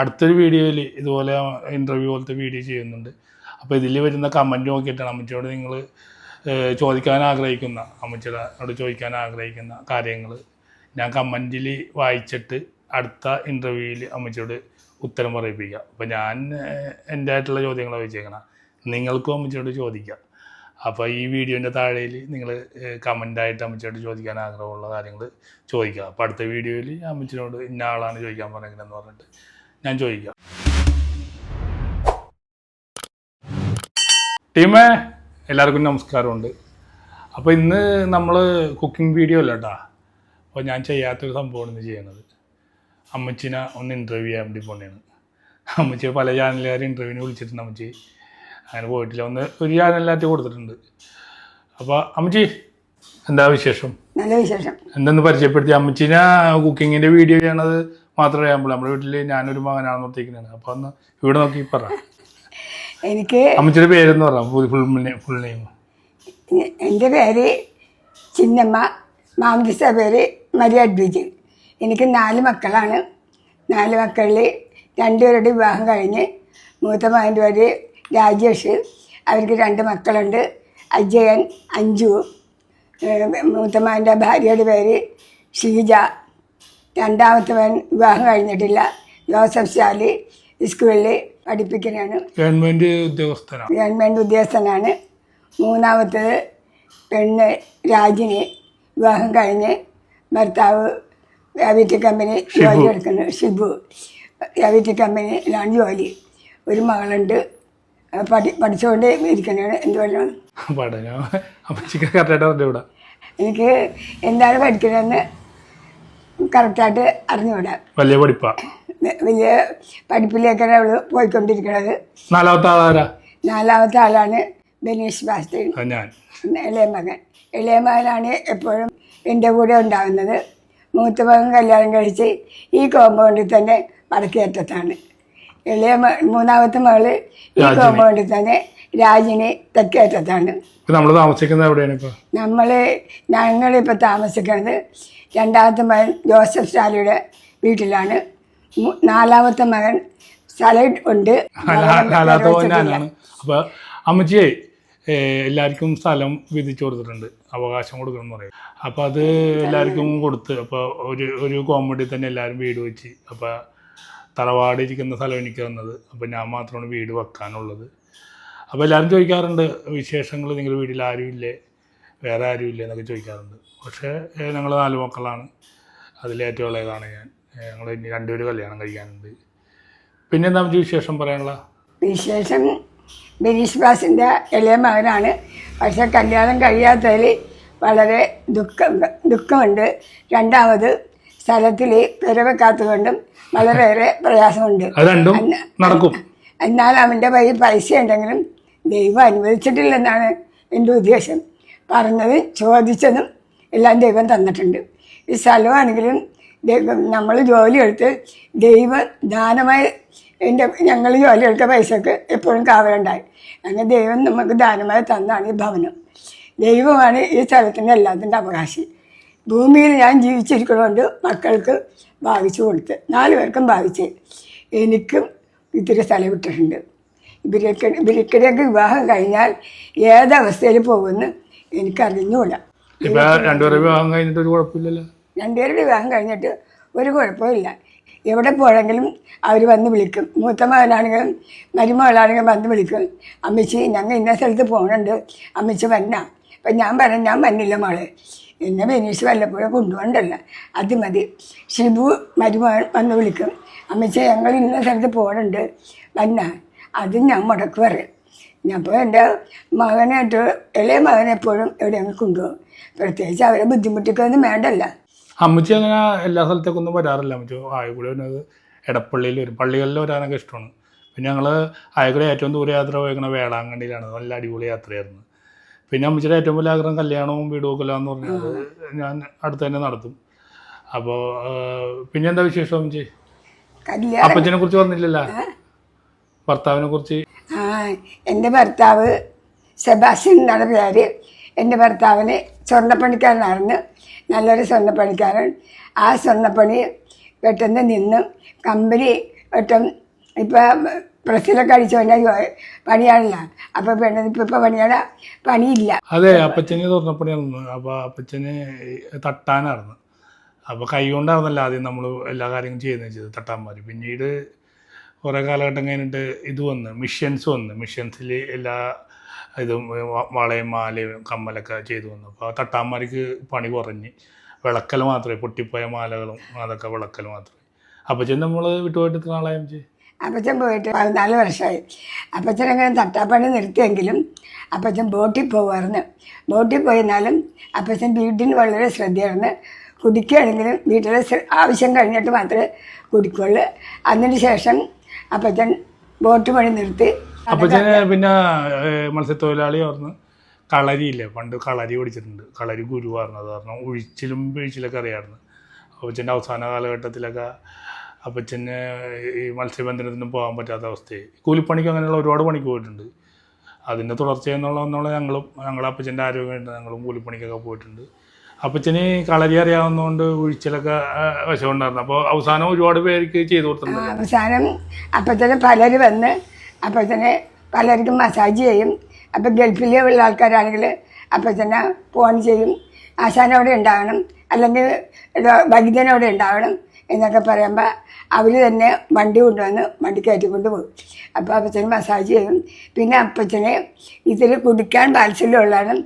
അടുത്തൊരു വീഡിയോയിൽ ഇതുപോലെ ഇന്റർവ്യൂ പോലത്തെ വീഡിയോ ചെയ്യുന്നുണ്ട്. അപ്പോൾ ഇതിൽ വരുന്ന കമന്റ് നോക്കിയിട്ടാണ് അമ്മച്ചിയോട് നിങ്ങൾ ചോദിക്കാൻ ആഗ്രഹിക്കുന്ന അമ്മച്ചിയോട് ചോദിക്കാൻ ആഗ്രഹിക്കുന്ന കാര്യങ്ങൾ ഞാൻ കമന്റിൽ വായിച്ചിട്ട് അടുത്ത ഇന്റർവ്യൂവിൽ അമ്മച്ചിയോട് ഉത്തരം പറയിപ്പിക്കുക. അപ്പോൾ ഞാൻ എന്റെ ആയിട്ടുള്ള ചോദ്യങ്ങളാണ് ചോദിച്ചേക്കണം. നിങ്ങൾക്കും അമ്മച്ചിയോട് ചോദിക്കാം. അപ്പോൾ ഈ വീഡിയോന്റെ താഴെയിൽ നിങ്ങൾ കമന്റായിട്ട് അമ്മച്ചിയോട് ചോദിക്കാൻ ആഗ്രഹമുള്ള കാര്യങ്ങൾ ചോദിക്കുക. അപ്പോൾ അടുത്ത വീഡിയോയിൽ അമ്മച്ചിനോട് ഇന്ന ആളാണ് ചോദിക്കാൻ പറയുന്നതെന്ന് പറഞ്ഞിട്ട് ഞാൻ ചോദിക്കാം ടീമേ എല്ലാവർക്കും നമസ്കാരമുണ്ട്. അപ്പോൾ ഇന്ന് നമ്മൾ കുക്കിംഗ് വീഡിയോ അല്ല കേട്ടോ അപ്പോൾ ഞാൻ ചെയ്യാത്തൊരു സംഭവമാണ് ഇന്ന് ചെയ്യുന്നത്. അമ്മച്ചിനെ ഒന്ന് ഇന്റർവ്യൂ ചെയ്യാൻ വേണ്ടി പോകുന്നതാണ് അമ്മച്ചി പല ചാനലുകാരും ഇന്റർവ്യൂവിന് വിളിച്ചിട്ടുണ്ട് അമ്മച്ചി. അങ്ങനെ പോയിട്ടില്ല. ഒന്ന് ഒരു ചാനലിലായിട്ട് കൊടുത്തിട്ടുണ്ട്. അപ്പോൾ അമ്മച്ചി എന്താ വിശേഷം? നല്ല വിശേഷം. എന്തെന്ന് പരിചയപ്പെടുത്തി അമ്മച്ചിനെ കുക്കിങ്ങിന്റെ വീഡിയോ ചെയ്യണത്? മാത്രമേ അറിയാൻ നമ്മുടെ വീട്ടിൽ ഞാനൊരു മകനാണെന്ന് ഒത്തേക്കുന്നതാണ് അപ്പൊ ഒന്ന് ഇവിടെ നോക്കി പറ. എനിക്ക് അമ്മച്ചിയുടെ പേരെന്ന് പറയാം ഫുൾ ഫുൾ നെയിം എന്റെ പേര് ചിന്നമ്മ മാമദിസ പേര് മരിയ അഡ്വിജ്. എനിക്ക് നാല് മക്കളാണ്. നാല് മക്കളിൽ രണ്ടുപേരുടെ വിവാഹം കഴിഞ്ഞ് മൂത്ത മകന്റെ പേര് രാജേഷ് അവർക്ക് രണ്ട് മക്കളുണ്ട്. അജയൻ അഞ്ജു മൂത്ത മകന്റെ ഭാര്യയുടെ പേര് ഷീജ രണ്ടാമത്തെ മകൻ വിവാഹം കഴിഞ്ഞിട്ടില്ല. ജോസഫ് ശാലി സ്കൂളിൽ പഠിപ്പിക്കുന്നതാണ്. ഗവൺമെന്റ് ഉദ്യോഗസ്ഥനാണ്. ഗവൺമെന്റ് ഉദ്യോഗസ്ഥനാണ്. മൂന്നാമത്തത് പെണ്ണ് രാജിനെ വിവാഹം കഴിഞ്ഞ് ഭർത്താവ് വ്യാപിറ്റി കമ്പനി ജോലി എടുക്കുന്നു. ഷിബു. വ്യാപിറ്റി കമ്പനിയിലാണ് ജോലി. ഒരു മകളുണ്ട്. പഠി പഠിച്ചുകൊണ്ട് ഇരിക്കുന്നതാണ്. എന്തുകൊണ്ടാണ് പഠനം. എനിക്ക് എന്താണ് പഠിക്കുന്നതെന്ന് കറക്റ്റായിട്ട് അറിഞ്ഞുകൂടാ. വലിയ പഠിപ്പാ. വലിയ പഠിപ്പിലേക്കാണ് അവൾ പോയിക്കൊണ്ടിരിക്കുന്നത് നാലാമത്തെ ആളാരാ? നാലാമത്തെ ആളാണ് ബനീഷ് ബാസ്തീൻ ഇളയ മകൻ. ഇളയ മകനാണ് എപ്പോഴും എന്റെ കൂടെ ഉണ്ടാകുന്നത്. മൂത്ത മകൻ കല്യാണം കഴിച്ച് ഈ കോമ്പൗണ്ടിൽ തന്നെ വടക്കേറ്റത്താണ് ഇളയ മ മൂന്നാമത്തെ മകൾ ഈ കോമ്പൗണ്ടിൽ തന്നെ രാജിനി തെക്കേറ്റത്താണ് നമ്മൾ താമസിക്കുന്നത് എവിടെയാണ് ഇപ്പോൾ നമ്മൾ ഞങ്ങളിപ്പോൾ താമസിക്കുന്നത് രണ്ടാമത്തെ മകൻ ജോസഫ് സ്റ്റാലിയുടെ വീട്ടിലാണ്. നാലാമത്തെ മകൻ സലൈഡ് ഉണ്ട്. നാലാമത്തെ ഞാനാണ് അപ്പോൾ അമ്മച്ചിയെ എല്ലാവർക്കും സ്ഥലം വിധിച്ചു കൊടുത്തിട്ടുണ്ട്. അവകാശം കൊടുക്കണം എന്ന് പറയും. അപ്പോൾ അത് എല്ലാവർക്കും കൊടുത്ത് അപ്പോൾ ഒരു ഒരു കോമഡി തന്നെ എല്ലാവരും വീട് വെച്ച് അപ്പോൾ തറവാട് ഇരിക്കുന്ന സ്ഥലം എനിക്ക് തന്നത്. അപ്പോൾ ഞാൻ മാത്രമാണ് വീട് വെക്കാനുള്ളത്. അപ്പോൾ എല്ലാവരും ചോദിക്കാറുണ്ട് വിശേഷങ്ങൾ നിങ്ങളുടെ വീട്ടിൽ ആരും ഇല്ലേ വേറെ ആരും ഇല്ല എന്നൊക്കെ ചോദിക്കാറുണ്ട്. പക്ഷേ ഞങ്ങൾ നാല് മക്കളാണ്. അതിലേറ്റവും ഇളയതാണ് ഞാൻ. ഞങ്ങൾ ഇനി രണ്ടുപേര് കല്യാണം കഴിക്കാനുണ്ട്. പിന്നെ എന്താ വിശേഷം പറയാനുള്ള? വിശേഷം ബിനീഷ് ബാസിന്റെ ഇളയ മകനാണ്. പക്ഷെ കല്യാണം കഴിയാത്തതിൽ വളരെ ദുഃഖം ദുഃഖമുണ്ട്. രണ്ടാമത് സ്ഥലത്തിൽ പെരവെക്കാത്തതുകൊണ്ടും വളരെയേറെ പ്രയാസമുണ്ട്. നടക്കും. എന്നാൽ അവന്റെ കയ്യിൽ പൈസ ഉണ്ടെങ്കിലും ദൈവം അനുവദിച്ചിട്ടില്ലെന്നാണ് എന്റെ ഉദ്ദേശം. പറഞ്ഞത് ചോദിച്ചതും എല്ലാം ദൈവം തന്നിട്ടുണ്ട്. ഈ സ്ഥലമാണെങ്കിലും ദൈവം നമ്മൾ ജോലി ജോലിയെടുത്ത് ദൈവ ദാനമായി എന്റെ ഞങ്ങൾ ജോലിയെടുത്ത പൈസക്ക് എപ്പോഴും കാവലുണ്ടായി. അങ്ങനെ ദൈവം നമുക്ക് ദാനമായി തന്നാണ് ഈ ഭവനം. ദൈവമാണ് ഈ സ്ഥലത്തിന്റെ എല്ലാത്തിന്റെ അവകാശി. ഭൂമിയിൽ ഞാൻ ജീവിച്ചിരിക്കണോണ്ട് മക്കൾക്ക് ഭാവിച്ചു കൊടുത്ത് നാല് പേർക്കും ഭാവിച്ച് എനിക്കും ഇത്തിരി സ്ഥലം വിട്ടിട്ടുണ്ട്. ഇവരൊക്കെ ഇവർക്കിടെയൊക്കെ വിവാഹം കഴിഞ്ഞാൽ ഏതവസ്ഥയിൽ പോകുമെന്ന് എനിക്കറിഞ്ഞൂടാ. ഇപ്പൊ രണ്ടുപേരെ വിവാഹം കഴിഞ്ഞിട്ട് ഒരു കുഴപ്പമില്ലല്ലോ? രണ്ടുപേരുടെ വിവാഹം കഴിഞ്ഞിട്ട് ഒരു കുഴപ്പമില്ല എവിടെ പോയെങ്കിലും അവർ വന്ന് വിളിക്കും. മൂത്ത മകനാണെങ്കിലും മരുമകളാണെങ്കിലും വന്ന് വിളിക്കും. അമ്മച്ചി ഞങ്ങൾ ഇന്ന സ്ഥലത്ത് പോകണുണ്ട് അമ്മച്ചി വന്ന. അപ്പം ഞാൻ പറഞ്ഞു ഞാൻ വന്നില്ല മോളെ. എന്നെ ബെനീഷ് വല്ലപ്പോഴും കൊണ്ടുപോകണ്ടല്ല. അത് മതി. ഷിബു മരുമകൻ വന്ന് വിളിക്കും. അമ്മച്ചി ഞങ്ങൾ ഇന്ന സ്ഥലത്ത് പോകണുണ്ട് വന്ന. അത് ഞാൻ മുടക്ക് പറയും. അപ്പോൾ എന്റെ മകനായിട്ട് ഇളയ മകനെപ്പോഴും എവിടെയെങ്കിലും കൊണ്ടുപോകും. പ്രത്യേകിച്ച് അവരെ ബുദ്ധിമുട്ടിക്കൊന്നും വേണ്ടല്ല. അമ്മച്ചി അങ്ങനെ എല്ലാ സ്ഥലത്തേക്കൊന്നും വരാറില്ല. അമ്മച്ചി ആയകുടി വരുന്നത് എടപ്പള്ളിയിൽ വരും. പള്ളികളിൽ വരാനൊക്കെ ഇഷ്ടമാണ്. പിന്നെ ഞങ്ങൾ ആയകുടി ഏറ്റവും ദൂര യാത്ര പോയേക്കണ വേളാങ്കണ്ണിയിലാണ്. നല്ല അടിപൊളി യാത്രയായിരുന്നു. പിന്നെ അമ്മച്ചിയുടെ ഏറ്റവും വലിയ ആഗ്രഹം കല്യാണവും വീടും ഒക്കെ എന്ന് പറഞ്ഞത് ഞാൻ അടുത്ത് തന്നെ നടത്തും. അപ്പോൾ പിന്നെ എന്താ വിശേഷം അമ്മച്ചി? അപ്പച്ചനെ കുറിച്ച് പറഞ്ഞില്ലല്ലോ? ഭർത്താവിനെ കുറിച്ച്? എന്റെ ഭർത്താവ് സെബാസ്റ്റ്യൻ എന്നാണ് പേര്. എന്റെ ഭർത്താവിന് സ്വർണപ്പണിക്കാരനായിരുന്നു. നല്ലൊരു സ്വർണപ്പണിക്കാരൻ. ആ സ്വർണപ്പണി പെട്ടെന്ന് നിന്ന് കമ്പനി ഒട്ടും ഇപ്പം പ്രസിലൊക്കെ അടിച്ചു കഴിഞ്ഞാൽ പണിയാണില്ല. അപ്പം പെണ്ണ് ഇപ്പം ഇപ്പം പണിയാണ് പണിയില്ല. അതെ അപ്പച്ചന് തുറന്നപ്പണിയായിരുന്നു അപ്പോൾ അപ്പച്ചന് തട്ടാനായിരുന്നു. അപ്പോൾ കൈ കൊണ്ടായിരുന്നല്ലോ ആദ്യം നമ്മൾ എല്ലാ കാര്യങ്ങളും ചെയ്യുന്നത് തട്ടാൻ മാതിരി പിന്നീട് കുറേ കാലഘട്ടം കഴിഞ്ഞിട്ട് ഇത് വന്ന് മിഷ്യൻസ് വന്ന്. മിഷ്യൻസിൽ എല്ലാ ഇതും വളയും മാലയും കമ്മലൊക്കെ ചെയ്തു വന്നു. അപ്പോൾ ആ തട്ടാന്മാർക്ക് പണി കുറഞ്ഞ്. വിളക്കൽ മാത്രമേ പൊട്ടിപ്പോയ മാലകളും അതൊക്കെ വിളക്കൽ മാത്രമേ. അപ്പച്ചൻ നമ്മൾ വിട്ടുപോയിട്ട് എത്ര നാളായും അപ്പച്ചൻ പോയിട്ട് പതിനാല് വർഷമായി. അപ്പച്ചൻ അങ്ങനെ തട്ടാപ്പണി നിർത്തിയെങ്കിലും അപ്പച്ചൻ ബോട്ടിൽ പോകുമായിരുന്നു ബോട്ടിൽ പോയിരുന്നാലും അപ്പച്ചൻ വീട്ടിന് വളരെ ശ്രദ്ധയായിരുന്നു. കുടിക്കുകയാണെങ്കിലും വീട്ടിലെ ആവശ്യം കഴിഞ്ഞിട്ട് മാത്രമേ കുടിക്കുള്ളൂ. അതിന് ശേഷം അപ്പച്ചൻ ബോട്ട് പണി നിർത്തി. അപ്പച്ചൻ പിന്നെ ഏഹ്, മത്സ്യത്തൊഴിലാളി പറഞ്ഞു കളരിയില്ലേ? പണ്ട് കളരി പഠിച്ചിട്ടുണ്ട് കളരി ഗുരുവായിരുന്നു അത് കാരണം ഒഴിച്ചിലും വീഴ്ചയിലൊക്കെ അറിയായിരുന്നു അപ്പച്ചന്റെ അവസാന കാലഘട്ടത്തിലൊക്കെ അപ്പച്ചന് ഈ മത്സ്യബന്ധനത്തിനും പോകാൻ പറ്റാത്ത അവസ്ഥയായി. കൂലിപ്പണിക്ക് അങ്ങനെയുള്ള ഒരുപാട് പണിക്ക് പോയിട്ടുണ്ട്. അതിന്റെ തുടർച്ചയെന്നുള്ള ഒന്നുള്ള ഞങ്ങളും ഞങ്ങളുടെ അപ്പച്ചന്റെ ആരോഗ്യമായിട്ട് ഞങ്ങളും കൂലിപ്പണിക്കൊക്കെ പോയിട്ടുണ്ട്. അപ്പച്ചന് കളരി അറിയാവുന്നതുകൊണ്ട് ഒഴിച്ചിലൊക്കെ വശമുണ്ടായിരുന്നു. അപ്പോൾ അവസാനം ഒരുപാട് പേർക്ക് ചെയ്തു കൊടുത്തിട്ടുണ്ട്. അവസാനം അപ്പച്ചന് പലര് വന്ന് അപ്പച്ചന് പലർക്കും മസാജ് ചെയ്യും. അപ്പം ഗൾഫിലെ ഉള്ള ആൾക്കാരാണെങ്കിൽ അപ്പച്ചനെ ഫോൺ ചെയ്യും. ആശാൻ അവിടെ ഉണ്ടാവണം. അല്ലെങ്കിൽ വൈദ്യൻ അവിടെ ഉണ്ടാവണം എന്നൊക്കെ പറയുമ്പോൾ അവർ തന്നെ വണ്ടി കൊണ്ടുവന്ന് വണ്ടി കയറ്റിക്കൊണ്ട് പോകും അപ്പോൾ അപ്പച്ചന് മസാജ് ചെയ്യും. പിന്നെ അപ്പച്ചനെ ഇതിൽ കുടിക്കാൻ താല്പര്യമുള്ളതാണ്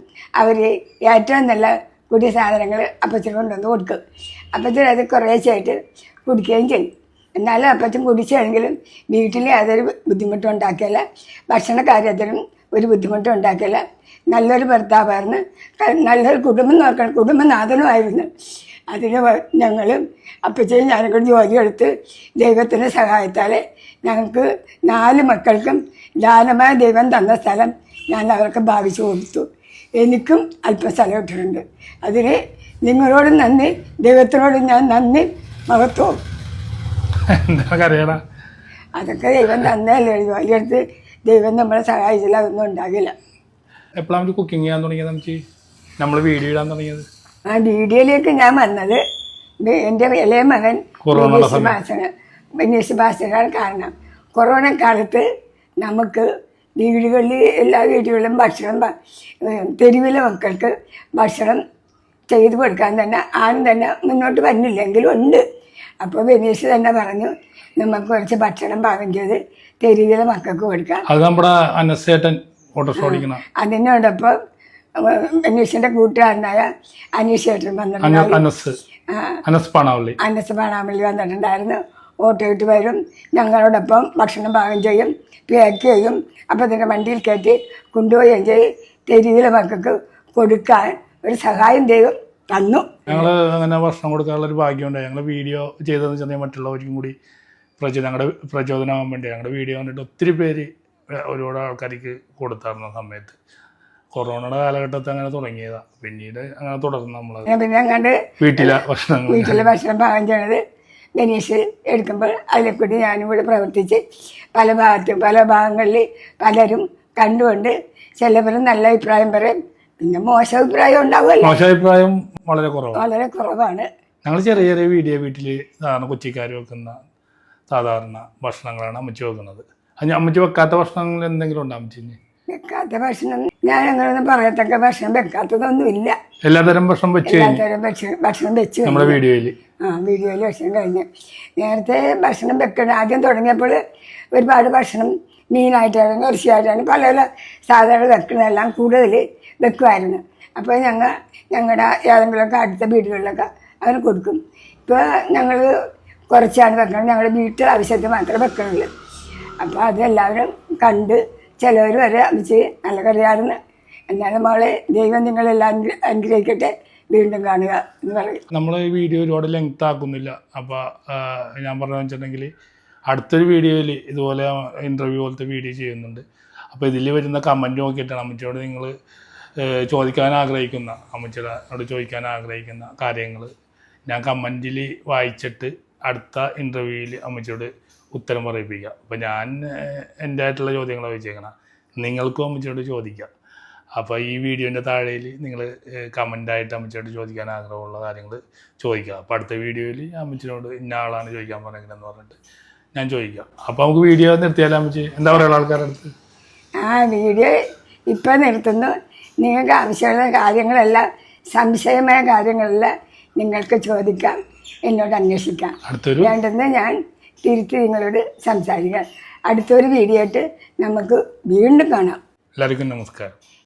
അവർ ഏറ്റവും നല്ല കുടിയ സാധനങ്ങൾ അപ്പച്ചൻ കൊണ്ടുവന്ന് കൊടുക്കും. അപ്പച്ചൻ അത് കുറേശ്ശായിട്ട് കുടിക്കുകയും ചെയ്യും. എന്നാലും അപ്പച്ചൻ കുടിച്ചാണെങ്കിലും വീട്ടിൽ യാതൊരു ബുദ്ധിമുട്ടും ഉണ്ടാക്കിയല്ല ഭക്ഷണ കാര്യത്തിലും ഒരു ബുദ്ധിമുട്ടും ഉണ്ടാക്കിയില്ല നല്ലൊരു ഭർത്താവായിരുന്നു. നല്ലൊരു കുടുംബം നോക്കണം. കുടുംബനാഥനുമായിരുന്നു. അതിന് ഞങ്ങൾ അപ്പച്ചയും ഞാനും കൂടി ജോലിയെടുത്ത് ദൈവത്തിന്റെ സഹായത്താൽ ഞങ്ങൾക്ക് നാല് മക്കൾക്കും ദാനമായ ദൈവം തന്ന സ്ഥലം ഞാൻ അവർക്ക് ഭാവിച്ചു കൊടുത്തു. എനിക്കും അല്പം സ്ഥലം ഇട്ടിട്ടുണ്ട് അതിന് നിങ്ങളോട് നന്ദി. ദൈവത്തിനോട് ഞാൻ നന്ദി. മഹത്വം. അതൊക്കെ ദൈവം തന്നല്ലേ ജോലിയെടുത്ത് ദൈവം നമ്മളെ സഹായിച്ചില്ല. അതൊന്നും ഉണ്ടാകില്ല. എപ്പോഴാണ് കുക്കിംഗ് ചെയ്യാൻ തുടങ്ങിയത് നമുക്ക് നമ്മൾ വീഡിയോ ഇടാൻ തുടങ്ങിയത്? ആ വീഡിയോയിലേക്ക് ഞാൻ വന്നത് എന്റെ ഇളയ മകൻ കൊറോണ ബിനീഷ് ബാസന് ബിനീഷ് കാരണം. കൊറോണ കാലത്ത് നമുക്ക് വീടുകളിൽ എല്ലാ വീടുകളിലും ഭക്ഷണം തെരുവിലെ മക്കൾക്ക് ഭക്ഷണം ചെയ്തു കൊടുക്കാൻ തന്നെ ആരും തന്നെ മുന്നോട്ട് വരുന്നില്ലെങ്കിലും ഉണ്ട്. അപ്പോൾ വെനീഷ് തന്നെ പറഞ്ഞു നമുക്ക് കുറച്ച് ഭക്ഷണം പാകം ചെയ്ത് തെരുവിലെ മക്കൾക്ക് കൊടുക്കാം. അത് നമ്മുടെ അനസേട്ടൻ അതിനോടൊപ്പം അനീഷിന്റെ കൂട്ടുകാരനായ അനീഷ് ചേട്ടൻ വന്നിട്ടുണ്ടായിരുന്നു. അനസ്. പാണാവള്ളി. പാണാമല്ലി വന്നിട്ടുണ്ടായിരുന്നു. ഓട്ടോയിട്ട് വരും. ഞങ്ങളോടൊപ്പം ഭക്ഷണം പാകം ചെയ്യും പാക്ക് ചെയ്യും. അപ്പം തന്നെ വണ്ടിയിൽ കയറ്റി കൊണ്ടുപോവുകയും ചെയ്യും. തെരുവിലെ മക്കൾക്ക് കൊടുക്കാൻ ഒരു സഹായം ചെയ്യും തന്നു. ഞങ്ങൾ അങ്ങനെ ഭക്ഷണം കൊടുക്കാനുള്ള ഒരു ഭാഗ്യമുണ്ട്. ഞങ്ങൾ വീഡിയോ ചെയ്തതെന്ന് വെച്ചാൽ മറ്റുള്ളവർക്കും കൂടി പ്രചോ ഞങ്ങളുടെ പ്രചോദനമാകാൻ വേണ്ടി ഞങ്ങളുടെ വീഡിയോ കണ്ടിട്ട് ഒത്തിരി പേര് ഒരുപാട് ആൾക്കാർക്ക് കൊടുത്തായിരുന്നു സമയത്ത്. കൊറോണയുടെ കാലഘട്ടത്തിൽ അങ്ങനെ തുടങ്ങിയതാണ് പിന്നീട് അങ്ങനെ തുടർന്ന് നമ്മൾ വീട്ടിലെ ഭക്ഷണം വീട്ടിലെ ഭക്ഷണം പാകം ചെയ്യണത് ബനീഷ് എടുക്കുമ്പോൾ അതിലെ കൂടി ഞാനും കൂടെ പ്രവർത്തിച്ച് പല ഭാഗത്തും പല ഭാഗങ്ങളിൽ പലരും കണ്ടുകൊണ്ട് ചിലവരും നല്ല അഭിപ്രായം പറയും. പിന്നെ മോശ അഭിപ്രായം ഉണ്ടാവുമല്ലോ. മോശാഭിപ്രായം വളരെ കുറവാണ്. വളരെ കുറവാണ്. ഞങ്ങൾ ചെറിയ ചെറിയ വീഡിയോ വീട്ടിൽ സാധാരണ കൊച്ചിക്കാർ വെക്കുന്ന സാധാരണ ഭക്ഷണങ്ങളാണ് അമ്മച്ചി വെക്കുന്നത്. അത് അമ്മച്ചി വെക്കാത്ത ഭക്ഷണങ്ങൾ എന്തെങ്കിലും ഉണ്ടോ അമ്മച്ചിന് വെക്കാത്ത ഭക്ഷണം ഞാൻ അങ്ങനെയൊന്നും പറയത്തക്ക ഭക്ഷണം വെക്കാത്തതൊന്നും എല്ലാതരം ഭക്ഷണം വെച്ച് എല്ലാത്തരം ഭക്ഷണം ഭക്ഷണം വെച്ച്. നമ്മുടെ വീഡിയോയിൽ ആ വീഡിയോയിൽ ഭക്ഷണം കഴിഞ്ഞ്. നേരത്തെ ഭക്ഷണം വെക്കണം ആദ്യം തുടങ്ങിയപ്പോൾ ഒരുപാട് ഭക്ഷണം മീനായിട്ടാണ് ഇറച്ചിയായിട്ടാണ് പല പല സാധനങ്ങൾ വെക്കുന്നതെല്ലാം കൂടുതൽ വെക്കുമായിരുന്നു അപ്പോൾ ഞങ്ങൾ ഞങ്ങളുടെ ഏതെങ്കിലുമൊക്കെ അടുത്ത വീടുകളിലൊക്കെ അവന് കൊടുക്കും. ഇപ്പോൾ ഞങ്ങൾ കുറച്ചാണ് വെക്കണം ഞങ്ങളുടെ വീട്ടിൽ ആവശ്യത്തിന് മാത്രമേ വെക്കണുള്ളൂ അപ്പോൾ അതെല്ലാവരും കണ്ട് ചിലവർ വരെ അമിച്ച് നല്ല കറിയായിരുന്നു എന്നാലും മോളെ ദൈവം നിങ്ങളെല്ലാം അനുഗ്രഹിക്കട്ടെ. വീണ്ടും കാണുക എന്ന് പറയും. നമ്മൾ ഈ വീഡിയോ ഒരുപാട് ലെങ്ത് ആക്കുന്നില്ല അപ്പോൾ ഞാൻ പറഞ്ഞു വെച്ചിട്ടുണ്ടെങ്കിൽ അടുത്തൊരു വീഡിയോയിൽ ഇതുപോലെ ഇന്റർവ്യൂ പോലത്തെ വീഡിയോ ചെയ്യുന്നുണ്ട്. അപ്പോൾ ഇതിൽ വരുന്ന കമന്റ് നോക്കിയിട്ടാണ് അമ്മച്ചിയോട് നിങ്ങൾ ചോദിക്കാൻ ആഗ്രഹിക്കുന്ന അമ്മച്ചിയോട് ചോദിക്കാൻ ആഗ്രഹിക്കുന്ന കാര്യങ്ങൾ ഞാൻ കമന്റിൽ വായിച്ചിട്ട് അടുത്ത ഇന്റർവ്യൂവിൽ അമ്മച്ചിയോട് ഉത്തരം പറയിപ്പിക്കുക. അപ്പോൾ ഞാൻ എന്റെ ആയിട്ടുള്ള ചോദ്യങ്ങളാണ് ചോദിച്ചേക്കണം. നിങ്ങൾക്കും അമ്മച്ചിയോട് ചോദിക്കാം അപ്പോൾ ഈ വീഡിയോന്റെ താഴെയിൽ നിങ്ങൾ കമന്റായിട്ട് അമ്മച്ചിയോട് ചോദിക്കാൻ ആഗ്രഹമുള്ള കാര്യങ്ങൾ ചോദിക്കുക. അപ്പോൾ അടുത്ത വീഡിയോയിൽ അമ്മച്ചിനോട് ഇന്ന ആളാണ് ചോദിക്കാൻ പറഞ്ഞെങ്കിലെന്ന് പറഞ്ഞിട്ട് ഞാൻ ചോദിക്കാം അപ്പോൾ നമുക്ക് വീഡിയോ നിർത്തിയാലോ അമ്മച്ചി? എന്താ പറയുക ആൾക്കാരുടെ അടുത്ത്? ആ വീഡിയോ ഇപ്പം നിർത്തുന്നു. നിങ്ങൾക്ക് ആവശ്യമുള്ള കാര്യങ്ങളെല്ലാം സംശയമായ കാര്യങ്ങളെല്ലാം നിങ്ങൾക്ക് ചോദിക്കാം. എന്നോട് അന്വേഷിക്കാം. അടുത്തൊരു വേണ്ടെന്ന് ഞാൻ തിരുത്തി നിങ്ങളോട് സംസാരിക്കാം. അടുത്തൊരു വീഡിയോ ആയിട്ട് നമുക്ക് വീണ്ടും കാണാം. എല്ലാവർക്കും നമസ്കാരം.